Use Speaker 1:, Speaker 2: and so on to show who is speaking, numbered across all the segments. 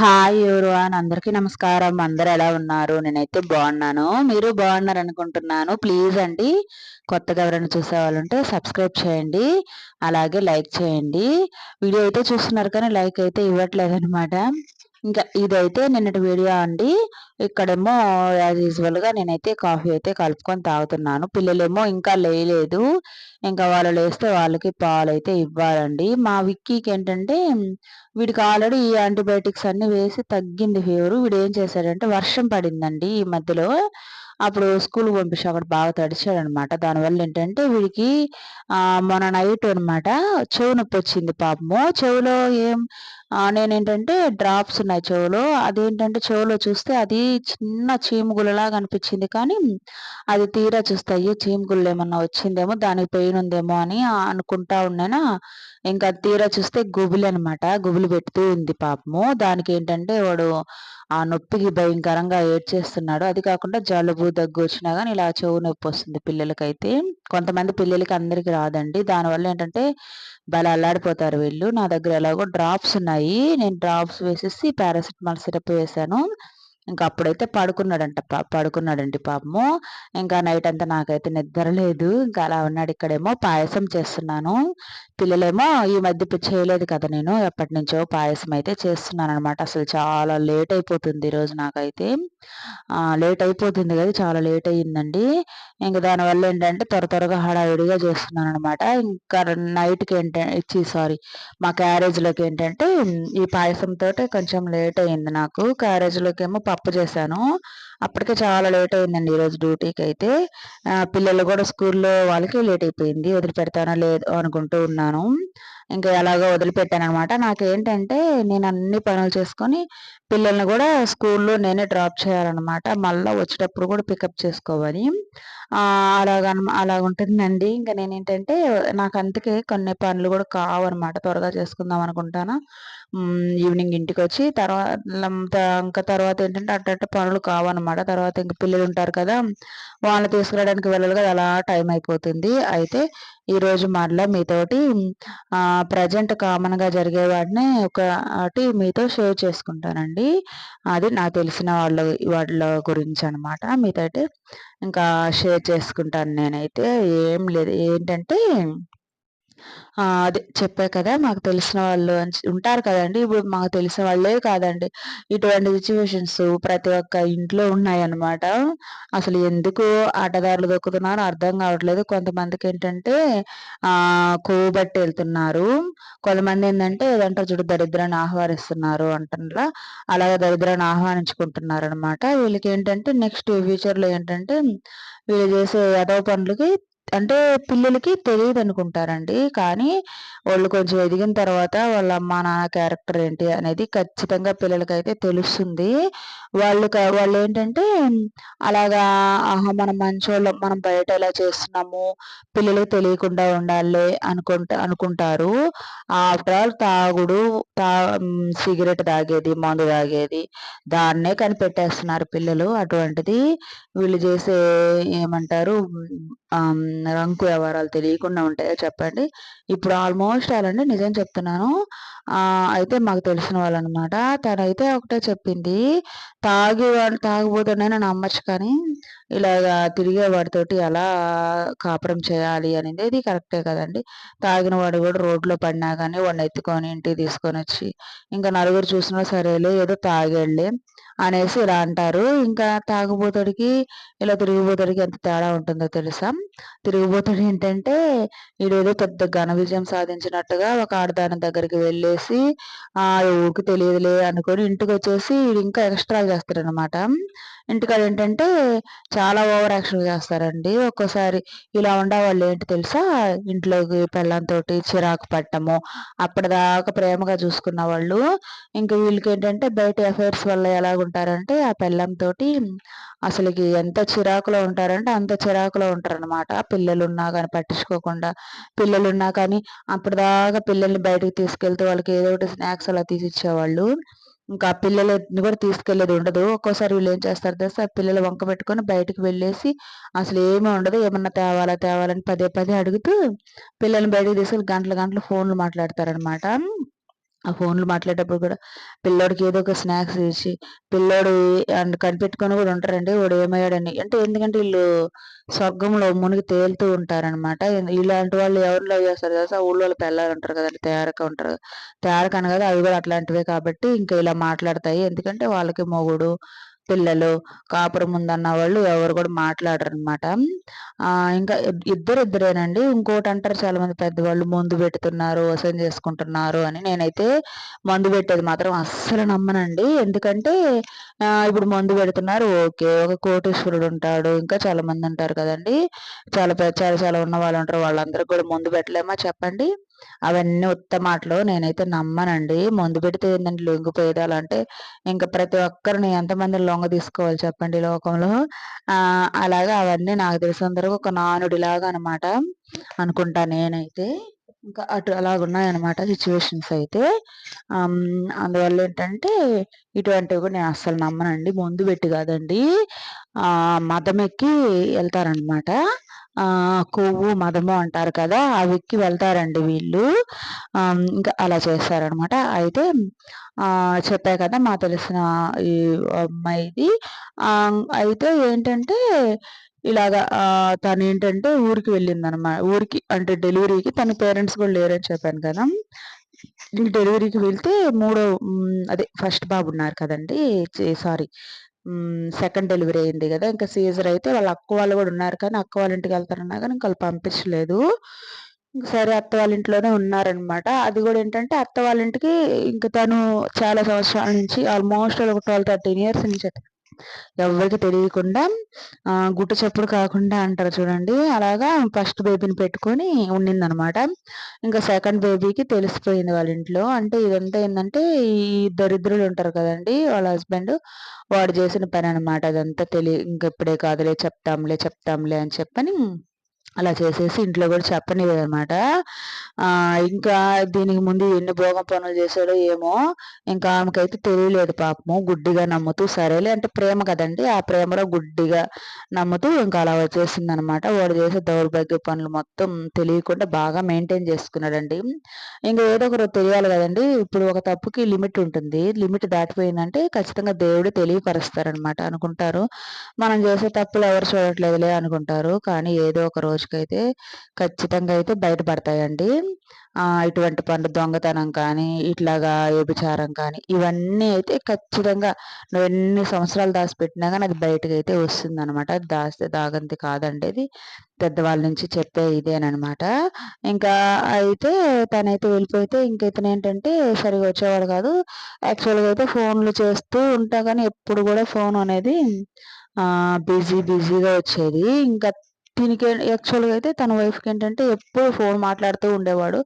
Speaker 1: Hi everyone? అందరికీ నమస్కారం. అందరు ఎలా ఉన్నారు? నేనైతే బాగున్నాను. మీరు బాగున్నారు అనుకుంటున్నాను. ప్లీజ్ అండి కొత్తగా ఎవరైనా చూసే వాళ్ళు ఉంటే సబ్స్క్రైబ్ చేయండి. అలాగే లైక్ చేయండి. వీడియో అయితే చూస్తున్నారు కానీ లైక్ అయితే ఇవ్వట్లేదు అనమాట ఇంకా ఇదైతే నిన్నటి వీడియో అండి. ఇక్కడేమో యాజ్ యూజువల్గా నేనైతే కాఫీ అయితే కలుపుకొని తాగుతున్నాను. పిల్లలేమో ఇంకా లేయలేదు. ఇంకా వాళ్ళు లేస్తే వాళ్ళకి పాలు అయితే ఇవ్వాలండి. మా విక్కీకి ఏంటంటే వీడికి ఆల్రెడీ ఈ యాంటీబయాటిక్స్ అన్ని వేసి తగ్గింది ఫీవర్ వీడు ఏం చేశాడంటే వర్షం పడిందండి ఈ మధ్యలో. అప్పుడు స్కూల్కి పంపించి అక్కడ బాగా తడిచాడు అనమాట దానివల్ల ఏంటంటే వీడికి మొన్న నైట్ అనమాట చెవు నొప్పి వచ్చింది పాపము. చెవులో ఏం నేనేంటంటే డ్రాప్స్ ఉన్నాయి చెవులో. అదేంటంటే చెవులో చూస్తే అది చిన్న చీమగులలాగా అనిపించింది. కానీ అది తీరా చూస్తే అయ్యో చీముగుళ్ళు ఏమన్నా వచ్చిందేమో దానికి పెయిన్ ఉందేమో అని అనుకుంటా ఉన్నానా. ఇంకా తీరా చూస్తే గుబులు అనమాట గుబులు పెడుతూ ఉంది పాపము. దానికి ఏంటంటే వాడు ఆ నొప్పికి భయంకరంగా ఏడ్చేస్తున్నాడు. అది కాకుండా జలుబు దగ్గు వచ్చినా కానీ ఇలా చెవు నొప్పి వస్తుంది పిల్లలకైతే. కొంతమంది పిల్లలకి అందరికి రాదండి. దానివల్ల ఏంటంటే బాగా అల్లాడిపోతారు వీళ్ళు. నా దగ్గర ఎలాగో డ్రాప్స్ ఉన్నాయి. నేను డ్రాప్స్ వేసేసి పారాసిటమాల్ సిరప్ వేసాను. ఇంకా అప్పుడైతే పడుకున్నాడంట పడుకున్నాడండి పాపము. ఇంకా నైట్ అంతా నాకైతే నిద్ర లేదు. ఇంకా అలా ఉన్నాడు ఇక్కడేమో పాయసం చేస్తున్నాను. పిల్లలేమో ఈ మధ్య చేయలేదు కదా నేను. ఎప్పటి నుంచో పాయసం అయితే చేస్తున్నాను అనమాట అసలు చాలా లేట్ అయిపోతుంది ఈరోజు నాకైతే. లేట్ అయిపోతుంది కదా చాలా లేట్ అయ్యిందండి. ఇంకా దానివల్ల ఏంటంటే త్వర త్వరగా హడావిడిగా చేస్తున్నాను అనమాట ఇంకా నైట్కి ఏంటంటే సారీ మా క్యారేజ్లోకి ఏంటంటే ఈ పాయసంతో కొంచెం లేట్ అయింది నాకు. క్యారేజ్లోకి ఏమో పప్పు చేశాను. అప్పటికే చాలా లేట్ అయిందండి ఈరోజు డ్యూటీకి అయితే. పిల్లలు కూడా స్కూల్లో వాళ్ళకి లేట్ అయిపోయింది. వదిలిపెడతానో లేదు అనుకుంటూ ఉన్నాను. ఇంకా ఎలాగో వదిలిపెట్టాను అనమాట నాకేంటంటే నేను అన్ని పనులు చేసుకొని పిల్లల్ని కూడా స్కూల్లో నేనే డ్రాప్ చేయాలన్నమాట. మళ్ళీ వచ్చేటప్పుడు కూడా పికప్ చేసుకోవాలి. అలాగ అలాగ ఉంటుందండి ఇంకా నేను ఏంటంటే నాకు అందుకే కొన్ని పనులు కూడా కావన్నమాట. త్వరగా చేసుకుందాం అనుకుంటాను. ఈవినింగ్ ఇంటికి వచ్చి తర్వాత ఇంకా తర్వాత ఏంటంటే అట్ట పనులు కావన్నమాట. తర్వాత ఇంక పిల్లలు ఉంటారు కదా వాళ్ళని తీసుకురావడానికి వెళ్ళాలి కదా అలా టైం అయిపోతుంది అయితే ఈరోజు మరలా మీతోటి ప్రజెంట్ కామన్గా జరిగే వాటిని ఒకటి మీతో షేర్ చేసుకుంటానండి. అది నాకు తెలిసిన వాళ్ళ వాళ్ళ గురించి అనమాట మీతో ఇంకా షేర్ చేసుకుంటాను నేనైతే. ఏం లేదు ఏంటంటే అదే చెప్పా కదా మాకు తెలిసిన వాళ్ళు ఉంటారు కదండి. ఇప్పుడు మాకు తెలిసిన వాళ్ళే కాదండి. ఇటువంటి సిచ్యువేషన్స్ ప్రతి ఒక్క ఇంట్లో ఉన్నాయన్నమాట. అసలు ఎందుకు ఆటదారులు దొక్కుతున్నారో అర్థం కావట్లేదు. కొంతమందికి ఏంటంటే కొవ్వు బట్టి వెళ్తున్నారు. కొంతమంది ఏంటంటే ఏదంటారు చూడు దరిద్రాన్ని ఆహ్వానిస్తున్నారు అంటున్నారా? అలాగే దరిద్రాన్ని ఆహ్వానించుకుంటున్నారు అనమాట వీళ్ళకి ఏంటంటే నెక్స్ట్ ఫ్యూచర్లో ఏంటంటే వీళ్ళు చేసే యదవ పనులకి అంటే పిల్లలకి తెలియదు అనుకుంటారండి కానీ వాళ్ళు కొంచెం ఎదిగిన తర్వాత వాళ్ళ అమ్మ నాన్న క్యారెక్టర్ ఏంటి అనేది ఖచ్చితంగా పిల్లలకైతే తెలుస్తుంది. వాళ్ళు వాళ్ళు ఏంటంటే అలాగా ఆహా మనం మంచోళ్ళం మనం బయట ఎలా చేస్తున్నాము పిల్లలకి తెలియకుండా ఉండాలి అనుకుంటా అనుకుంటారు. ఆఫ్టర్ ఆల్ తాగుడు తా సిగరెట్ తాగేది మందు తాగేది దాన్నే కనిపెట్టేస్తున్నారు పిల్లలు. అటువంటిది వీళ్ళు చేసే ఏమంటారు రంకు వ్యవహారాలు తెలియకుండా ఉంటాయో చెప్పండి. ఇప్పుడు ఆల్మోస్ట్ అలాంటి నిజం చెప్తున్నాను. అయితే మాకు తెలిసిన వాళ్ళు అనమాట తనైతే ఒకటే చెప్పింది. తాగి వాళ్ళు తాగిపోతుండేనా నమ్మచ్చు కానీ ఇలాగా తిరిగే వాడితోటి ఎలా కాపురం చేయాలి అనేది. ఇది కరెక్టే కదండి. తాగిన వాడు కూడా రోడ్లో పడినా కానీ వాడిని ఎత్తుకొని ఇంటికి తీసుకొని వచ్చి ఇంకా నలుగురు చూసినా సరేలే ఏదో తాగేళ్ళే అనేసి ఇలా అంటారు. ఇంకా తాగుబోతుడికి ఇలా తిరిగిపోతుడికి ఎంత తేడా ఉంటుందో తెలుసా? తిరిగిపోతాడు ఏంటంటే ఈడేదో పెద్ద ఘన విజయం సాధించినట్టుగా ఒక ఆడదాని దగ్గరికి వెళ్ళేసి ఆ ఊరికి తెలియదులే అనుకొని ఇంటికి వచ్చేసి ఇంకా ఎక్స్ట్రా చేస్తారనమాట ఇంటికాడ ఏంటంటే చాలా ఓవర్ యాక్షన్ చేస్తారండి. ఒక్కోసారి ఇలా ఉండేవాళ్ళు ఏంటి తెలుసా? ఇంట్లోకి పెళ్ళంతో చిరాకు పట్టము అప్పటిదాకా ప్రేమగా చూసుకున్న వాళ్ళు ఇంకా వీళ్ళకి ఏంటంటే బయట అఫైర్స్ వల్ల ఎలాగుంటారంటే ఆ పెళ్ళంతో అసలుకి ఎంత చిరాకులో ఉంటారంటే అంత చిరాకులో ఉంటారనమాట పిల్లలు ఉన్నా కానీ పట్టించుకోకుండా. పిల్లలు ఉన్నా కానీ అప్పటిదాకా పిల్లల్ని బయటకు తీసుకెళ్తే వాళ్ళకి ఏదో ఒకటి స్నాక్స్ అలా తీసి ఇచ్చేవాళ్ళు. ఇంకా పిల్లలని కూడా తీసుకెళ్ళేది ఉండదు. ఒక్కోసారి వీళ్ళు ఏం చేస్తారు తెలుసా? పిల్లలు వంక పెట్టుకొని బయటకు వెళ్ళేసి అసలు ఏమీ ఉండదు. ఏమన్నా తేవాలా తేవాలని పదే పదే అడుగుతూ పిల్లల్ని బయటకు తీసుకెళ్ళి గంటల గంటలు ఫోన్లు మాట్లాడతారనమాట ఆ ఫోన్లు మాట్లాడేటప్పుడు కూడా పిల్లోడికి ఏదో ఒక స్నాక్స్ ఇచ్చి పిల్లోడు అండ్ కనిపెట్టుకొని కూడా ఉంటారండి వాడు ఏమయ్యాడని. అంటే ఎందుకంటే వీళ్ళు స్వర్గంలో మునిగి తేలుతూ ఉంటారనమాట ఇలాంటి వాళ్ళు ఎవరు లవ్ చేస్తారు కదా ఊళ్ళో వాళ్ళు పిల్లలు ఉంటారు కదండి తయారక ఉంటారు. తయారక అనగా అవి కూడా అట్లాంటివే కాబట్టి ఇంకా ఇలా మాట్లాడతాయి. ఎందుకంటే వాళ్ళకి మొగుడు పిల్లలు కాపురం ఉందన్న వాళ్ళు ఎవరు కూడా మాట్లాడరు అనమాట ఇంకా ఇద్దరు ఇద్దరేనండి ఇంకోటి అంటారు చాలా మంది పెద్దవాళ్ళు మందు పెడుతున్నారు వసం చేసుకుంటున్నారు అని నేనైతే మందు పెట్టేది మాత్రం అస్సలు నమ్మనండి. ఎందుకంటే ఇప్పుడు మందు పెడుతున్నారు ఓకే ఒక కోటేశ్వరుడు ఉంటాడు ఇంకా చాలా మంది ఉంటారు కదండి. చాలా చాలా చాలా ఉన్న వాళ్ళు ఉంటారు వాళ్ళందరికీ కూడా మందు పెట్టలేమా చెప్పండి? అవన్నీ ఉత్త మాటలు నేనైతే నమ్మనండి. మందు పెడితే ఏంటంటే లొంగు పేదాలంటే అంటే ఇంకా ప్రతి ఒక్కరిని ఎంతమంది లొంగ తీసుకోవాలి చెప్పండి లోకంలో? అలాగా అవన్నీ నాకు తెలిసినంతవరకు ఒక నానుడిలాగా అనమాట అనుకుంటా నేనైతే. ఇంకా అటు అలాగున్నాయన్నమాట సిచ్యువేషన్స్ అయితే. అందువల్ల ఏంటంటే ఇటువంటివి కూడా నేను అస్సలు నమ్మనండి. ముందు పెట్టి కాదండి. మతం ఎక్కి వెళ్తారనమాట కొవ్వు మదము అంటారు కదా అవి ఎక్కి వెళ్తారండి వీళ్ళు. ఇంకా అలా చేస్తారనమాట అయితే చెప్పా కదా మా తెలిసిన ఈ అమ్మాయిది. అయితే ఏంటంటే ఇలాగా తను ఏంటంటే ఊరికి వెళ్ళిందనమాట ఊరికి అంటే డెలివరీకి తన పేరెంట్స్ కూడా లేరని చెప్పాను కదా. డెలివరీకి వెళ్తే మూడో అదే ఫస్ట్ బాబు ఉన్నారు కదండి సారీ సెకండ్ డెలివరీ అయింది కదా ఇంకా సీజర్ అయితే వాళ్ళ అక్క వాళ్ళు కూడా ఉన్నారు కానీ అక్క వాళ్ళ ఇంటికి వెళ్తారన్నా కానీ ఇంకా వాళ్ళు పంపించలేదు. సరే అత్త వాళ్ళ ఇంట్లోనే ఉన్నారనమాట అది కూడా ఏంటంటే అత్త వాళ్ళ ఇంటికి ఇంకా తను చాలా సంవత్సరాల నుంచి ఆల్మోస్ట్ ఒక ట్వెల్వ్ థర్టీన్ ఇయర్స్ నుంచి ఎవరికి తెలియకుండా గుట్టు చప్పుడు కాకుండా అంటారు చూడండి. అలాగా ఫస్ట్ బేబీని పెట్టుకొని ఉండిందనమాట. ఇంకా సెకండ్ బేబీకి తెలిసిపోయింది వాళ్ళ ఇంట్లో. అంటే ఇదంతా ఏంటంటే ఈ దరిద్రులు ఉంటారు కదండి వాళ్ళ హస్బెండ్ వాడు చేసిన పని అనమాట అదంతా తెలియ ఇంకెప్పుడే కాదులే చెప్తాంలే చెప్తాంలే అని చెప్పని అలా చేసేసి ఇంట్లో కూడా చెప్పనివ్వదు అనమాట ఇంకా దీనికి ముందు ఎన్ని భోగం పనులు చేశాడో ఏమో ఇంకా ఆమెకైతే తెలియలేదు పాపము. గుడ్డిగా నమ్ముతూ సరేలే అంటే ప్రేమ కదండి. ఆ ప్రేమలో గుడ్డిగా నమ్ముతూ ఇంకా అలా వచ్చేసింది అనమాట వాడు చేసే దౌర్భాగ్య పనులు మొత్తం తెలియకుండా బాగా మెయింటైన్ చేసుకున్నాడండి. ఇంకా ఏదో ఒకరు తెలియాలి కదండి. ఇప్పుడు ఒక తప్పుకి లిమిట్ ఉంటుంది. లిమిట్ దాటిపోయిందంటే ఖచ్చితంగా దేవుడు తెలియపరుస్తారనమాట అనుకుంటారు. మనం చేసే తప్పులు ఎవరు చూడట్లేదులే అనుకుంటారు. కానీ ఏదో ఒక రోజు రోజుకైతే ఖచ్చితంగా అయితే బయటపడతాయండి ఇటువంటి పనులు దొంగతనం కానీ ఇట్లాగా వ్యభిచారం కానీ ఇవన్నీ అయితే ఖచ్చితంగా నువ్వు ఎన్ని సంవత్సరాలు దాచిపెట్టినా కానీ అది బయటకు అయితే వస్తుంది అనమాట దాస్తే దాగంతి కాదండి అది పెద్దవాళ్ళ నుంచి చెప్పే ఇదేనమాట ఇంకా అయితే తనైతే వెళ్ళిపోయితే ఇంక ఇతను ఏంటంటే సరిగా వచ్చేవాడు కాదు. యాక్చువల్గా అయితే ఫోన్లు చేస్తూ ఉంటా కానీ ఎప్పుడు కూడా ఫోన్ అనేది బిజీ బిజీగా వచ్చేది. ఇంకా దీనికి యాక్చువల్గా అయితే తన వైఫ్కి ఏంటంటే ఎప్పుడు ఫోన్ మాట్లాడుతూ ఉండేవాడు.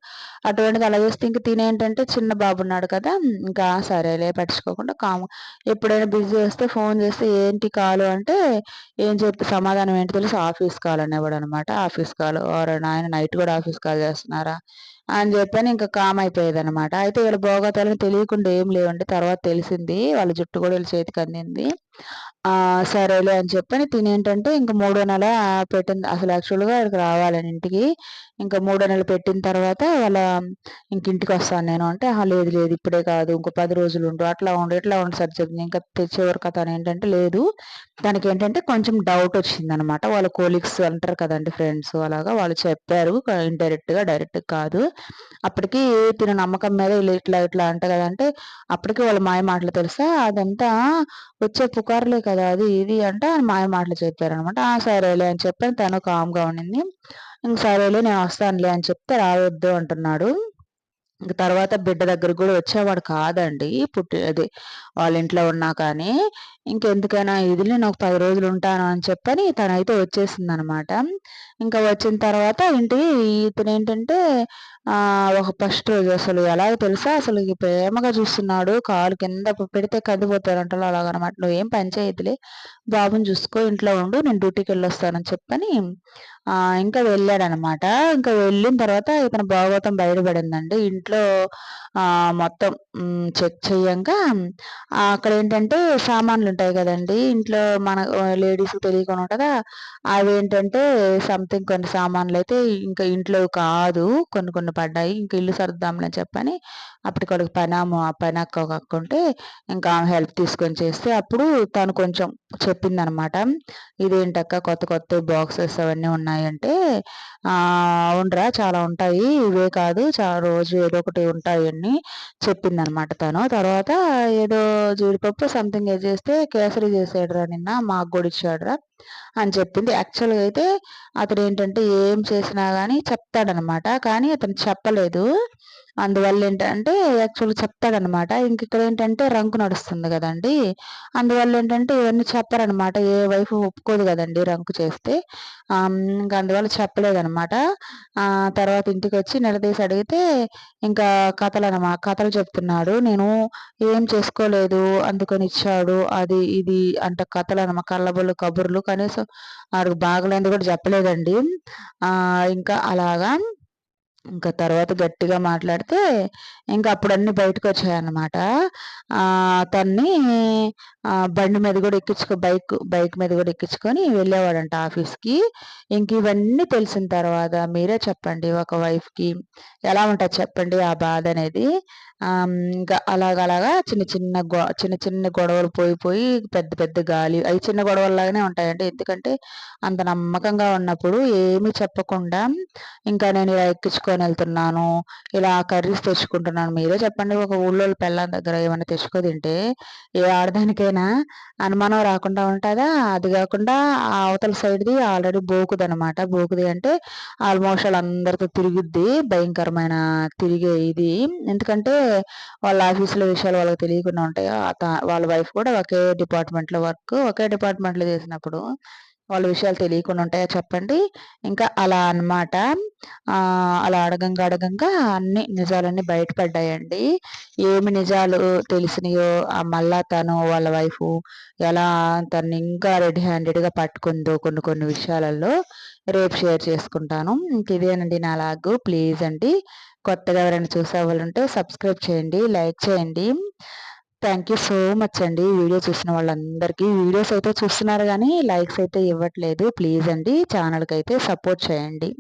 Speaker 1: అటువంటిది అలా చేస్తే ఇంక తినేంటంటే చిన్న బాబు ఉన్నాడు కదా ఇంకా సరేలే పట్టించుకోకుండా కాము ఎప్పుడైనా బిజీ వస్తే ఫోన్ చేస్తే ఏంటి కాలు అంటే ఏం చెప్పి సమాధానం ఏంటి తెలుసు ఆఫీస్ కాల్ అనేవాడు అనమాట ఆఫీస్ కాల్ ఆయన నైట్ కూడా ఆఫీస్ కాల్ చేస్తున్నారా? అని చెప్పాను ఇంకా కామ్ అయిపోయేది అనమాట అయితే వీళ్ళ భోగతాలని తెలియకుండా ఏం లేవండి. తర్వాత తెలిసింది. వాళ్ళ జుట్టు కూడా వీళ్ళ చేతికి అందింది. సరేలే అని చెప్పని తినేంటంటే ఇంకా మూడో నెల పెట్టింది అసలు యాక్చువల్గా ఇక్కడికి రావాలని ఇంటికి. ఇంకా మూడో నెల పెట్టిన తర్వాత వాళ్ళ ఇంక ఇంటికి వస్తాను నేను అంటే లేదు లేదు ఇప్పుడే కాదు ఇంకో పది రోజులు ఉండు అట్లా ఉండు ఇట్లా ఉండు సార్ చెప్పింది ఇంకా తెచ్చేవరకు తను ఏంటంటే లేదు. దానికి ఏంటంటే కొంచెం డౌట్ వచ్చింది అనమాట వాళ్ళ కోలీగ్స్ అంటారు కదండి ఫ్రెండ్స్ అలాగా వాళ్ళు చెప్పారు ఇండైరెక్ట్గా డైరెక్ట్ కాదు. అప్పటికి తిన నమ్మకం మీద ఇట్లా ఇట్లా అంట కదంటే అప్పటికి వాళ్ళ మాయ మాటలు తెలుసా? అదంతా వచ్చే పుకార్లే కదా అది ఇది అంటే మాయ మాటలు చెప్పారనమాట ఆ సరేలే అని చెప్పాను. తను కామ్గా ఉండింది. ఇంక సరేలే నేను వస్తానులే అని చెప్తే రావద్దు అంటున్నాడు. ఇంక తర్వాత బిడ్డ దగ్గరకు కూడా వచ్చేవాడు కాదండి. పుట్టి అది వాళ్ళ ఇంట్లో ఉన్నా కానీ ఇంకెందుకైనా ఇది నేను ఒక పది రోజులు ఉంటాను అని చెప్పని తనైతే వచ్చేసింది అనమాట ఇంకా వచ్చిన తర్వాత ఇంటికి ఇతను ఏంటంటే ఒక ఫస్ట్ రోజు అసలు ఎలా తెలుసా? అసలు ప్రేమగా చూస్తున్నాడు కాలు కింద పెడితే కందిపోతారంట అలాగనమాట. నువ్వు ఏం పని చేయదులే బాబుని చూసుకో ఇంట్లో ఉండు నేను డ్యూటీకి వెళ్ళొస్తానని చెప్పని ఇంకా వెళ్ళాడనమాట. ఇంకా వెళ్ళిన తర్వాత ఇతను భాగవతం బయటపడిందండి ఇంట్లో మొత్తం చెక్ చేయంగా అక్కడ ఏంటంటే సామాన్లు ఉంటాయి కదండి. ఇంట్లో మన లేడీస్ తెలియకుండా ఉంటుందా అవేంటంటే సంథింగ్ కొన్ని సామాన్లు అయితే ఇంకా ఇంట్లో కాదు. కొన్ని కొన్ని పడ్డాయి. ఇంకా ఇల్లు సర్దుదాంలే చెప్పని అప్పటికడికి పనాము ఆ పని అక్క అక్క ఇంకా హెల్ప్ తీసుకొని చేస్తే అప్పుడు తను కొంచెం చెప్పిందనమాట. ఇదేంటక్క కొత్త కొత్త బాక్సెస్ అవన్నీ ఉన్నాయంటే అవునరా చాలా ఉంటాయి ఇవే కాదు చాలా రోజు ఏదో ఒకటి ఉంటాయి అని చెప్పిందనమాట తను. తర్వాత ఏదో జీడిపప్పు సంథింగ్ చేస్తే కేసరి చేసాడురా నిన్న మాకు కూడా ఇచ్చాడురా అని చెప్పింది. యాక్చువల్గా అయితే అతడు ఏంటంటే ఏం చేసినా కానీ చెప్తాడనమాట కానీ అతను చెప్పలేదు. అందువల్ల ఏంటంటే యాక్చువల్గా చెప్తాడనమాట ఇంక ఇక్కడ ఏంటంటే రంకు నడుస్తుంది కదండి. అందువల్ల ఏంటంటే ఇవన్నీ చెప్పారనమాట ఏ వైఫ్ ఒప్పుకోదు కదండి రంకు చేస్తే. ఇంకా అందువల్ల చెప్పలేదనమాట తర్వాత ఇంటికి వచ్చి నిలదీసి అడిగితే ఇంకా కథలు అనమాట కథలు చెప్తున్నాడు. నేను ఏం చేసుకోలేదు అందుకని ఇచ్చాడు. అది ఇది అంటే కథలు అనమాట కళ్ళబొల్లు కబుర్లు. కనీసం వాడికి బాగలేదు కూడా చెప్పలేదండి. ఇంకా అలాగా. ఇంకా తర్వాత గట్టిగా మాట్లాడితే ఇంకా అప్పుడు అన్ని బయటకు వచ్చాయన్నమాట తన్ని బండి మీద కూడా ఎక్కించుకో బైక్ బైక్ మీద కూడా ఎక్కించుకొని వెళ్ళేవాడంట ఆఫీస్కి. ఇంక ఇవన్నీ తెలిసిన తర్వాత మీరే చెప్పండి ఒక వైఫ్కి ఎలా ఉంటుంది చెప్పండి ఆ బాధ అనేది. ఇంకా అలాగలాగా చిన్న చిన్న గొ చిన్న చిన్న గొడవలు పోయి పోయి పెద్ద పెద్ద గాలి అవి చిన్న గొడవల్లాగానే ఉంటాయండి. ఎందుకంటే అంత నమ్మకంగా ఉన్నప్పుడు ఏమీ చెప్పకుండా ఇంకా నేను ఇలా ఎక్కించుకొని వెళ్తున్నాను ఇలా కర్రీస్ తెచ్చుకుంటున్నాను మీరే చెప్పండి. ఒక ఊళ్ళో పెళ్ళాం దగ్గర ఏమైనా తెచ్చుకో తింటే ఏ ఆడదానికైనా అనుమానం రాకుండా ఉంటుందా? అది కాకుండా అవతల సైడ్ది ఆల్రెడీ బోకుది అనమాట బోకుది అంటే ఆల్మోస్ట్ వాళ్ళందరితో తిరిగిద్ది భయంకరమైన తిరిగే ఇది. ఎందుకంటే వాళ్ళ ఆఫీసులో విషయాలు వాళ్ళకి తెలియకుండా ఉంటాయి? వాళ్ళ వైఫ్ కూడా ఒకే డిపార్ట్మెంట్లో వర్క్ ఒకే డిపార్ట్మెంట్లో చేసినప్పుడు వాళ్ళ విషయాలు తెలియకుండా ఉంటాయా చెప్పండి. ఇంకా అలా అనమాట అలా అడగంగా అడగంగా అన్ని నిజాలన్నీ బయటపడ్డాయండి. ఏమి నిజాలు తెలిసినాయో మళ్ళా తను వాళ్ళ వైఫ్ ఎలా తను ఇంకా రెడీ హ్యాండెడ్గా పట్టుకుందో కొన్ని కొన్ని విషయాలలో రేపు షేర్ చేసుకుంటాను. ఇంక ఇదేనండి నా లాగు. ప్లీజ్ అండి కొత్తగా ఎవరైనా చూసే వాళ్ళు ఉంటే సబ్స్క్రైబ్ చేయండి లైక్ చేయండి. థ్యాంక్ యూ సో మచ్ అండి. వీడియో చూసిన వాళ్ళందరికీ. వీడియోస్ అయితే చూస్తున్నారు కానీ లైక్స్ అయితే ఇవ్వట్లేదు. ప్లీజ్ అండి ఛానల్కి అయితే సపోర్ట్ చేయండి.